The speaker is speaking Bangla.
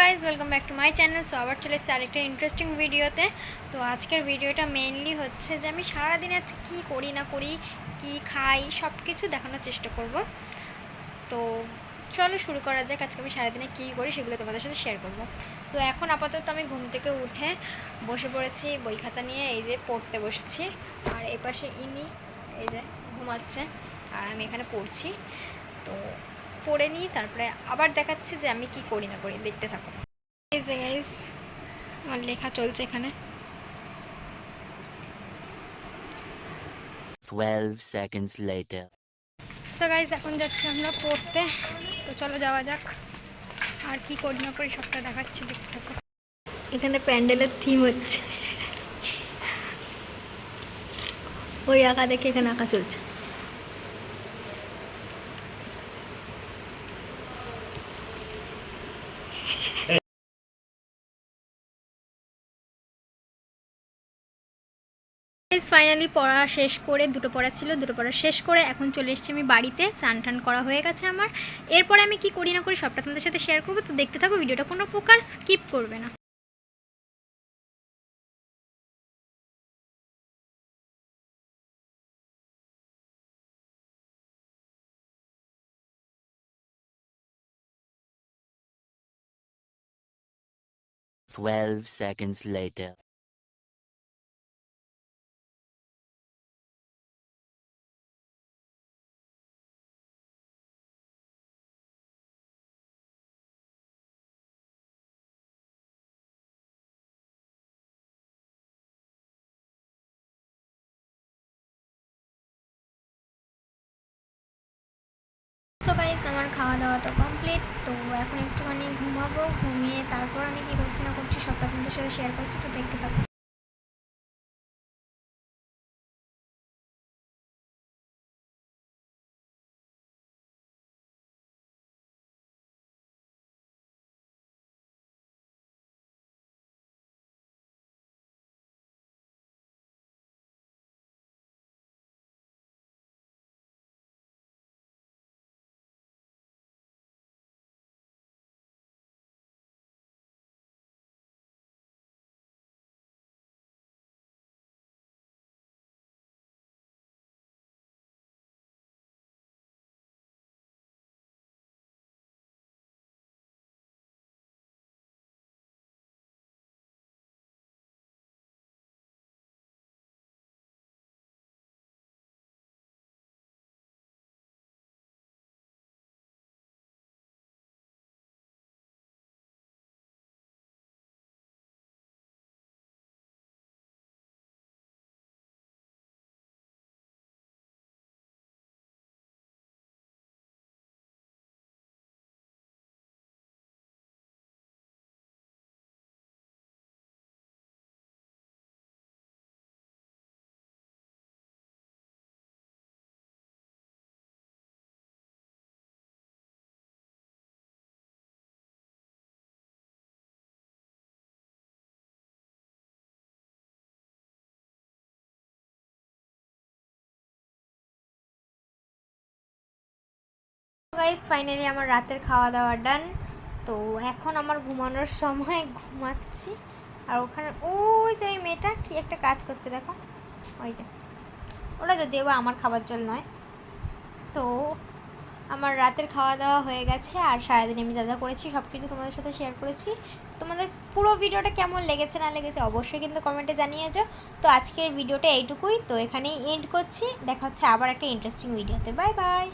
Guys welcome back to my channel so আবার চলে এসেছি আরেকটা ইন্টারেস্টিং ভিডিওতে তো আজকের ভিডিওটা মেইনলি হচ্ছে যে আমি সারাদিন আজকে কী করি, না করি, কি খাই সব কিছু দেখানোর চেষ্টা করব। তো চলো শুরু করা যাক, আজকে আমি সারাদিনে কী করি সেগুলো তোমাদের সাথে শেয়ার করব। তো এখন আপাতত আমি ঘুম থেকে উঠে বসে পড়েছি, বই খাতা নিয়ে, এই যে পড়তে বসেছি। আর এপাশে ইনি, এই যে ঘুমাচ্ছে, আর আমি এখানে পড়ছি। তো পড়ে নিই তারপরে আবার দেখাচ্ছি যে আমি কি করি না করি। দেখতে থাকো। এই যে গাইস আমার লেখা চলছে এখানে। 12 seconds later. সো গাইস এখন যাচ্ছি আমরা পড়তে। তো চলো যাওয়া যাক। আর কি করি না করি সবটা দেখাচ্ছি দেখতে থাকো। এখানে প্যান্ডেলের থিম হচ্ছে। ওই আঁকা দেখে এখানে আঁকা চলছে। ফাইনালি পড়া শেষ করে, দুটো পড়া ছিল, দুটো পড়া শেষ করে এখন চলে এসেছি আমি বাড়িতে। স্নান টান করা হয়ে গেছে আমার। এরপরে আমি কি করি না করি সবটা তোমাদের সাথে শেয়ার করব। তো দেখতে থাকো, ভিডিওটা কোনো প্রকার স্কিপ করবে না। Twelve seconds later. আমার খাওয়া দাওয়া তো কমপ্লিট তো এখন একটুখানি ঘুমাবো, ঘুমিয়ে তারপর আমি কী করছি না করছি সব তোমাদের সাথে শেয়ার করছি, তো দেখতে থাকো। গাইস ফাইনালি আমার রাতের খাওয়া দাওয়া ডান তো এখন আমার ঘুমানোর সময়, ঘুমাচ্ছি। আর ওখানে ওই যে মেয়েটা কি একটা কাজ করছে, দেখো। ওই যে। ওটা যদিও বা আমার খাবার জল নয়। তো আমার রাতের খাওয়া দাওয়া হয়ে গেছে, আর সারাদিন আমি যা যা করেছি সব কিছু তোমাদের সাথে শেয়ার করেছি। তোমাদের পুরো ভিডিওটা কেমন লেগেছে, না লেগেছে, অবশ্যই কিন্তু কমেন্টে জানিয়ে যাও। তো আজকের ভিডিওটা এইটুকুই। তো এখানেই এন্ড করছি। দেখা হচ্ছে আবার একটা ইন্টারেস্টিং ভিডিওতে বাই বাই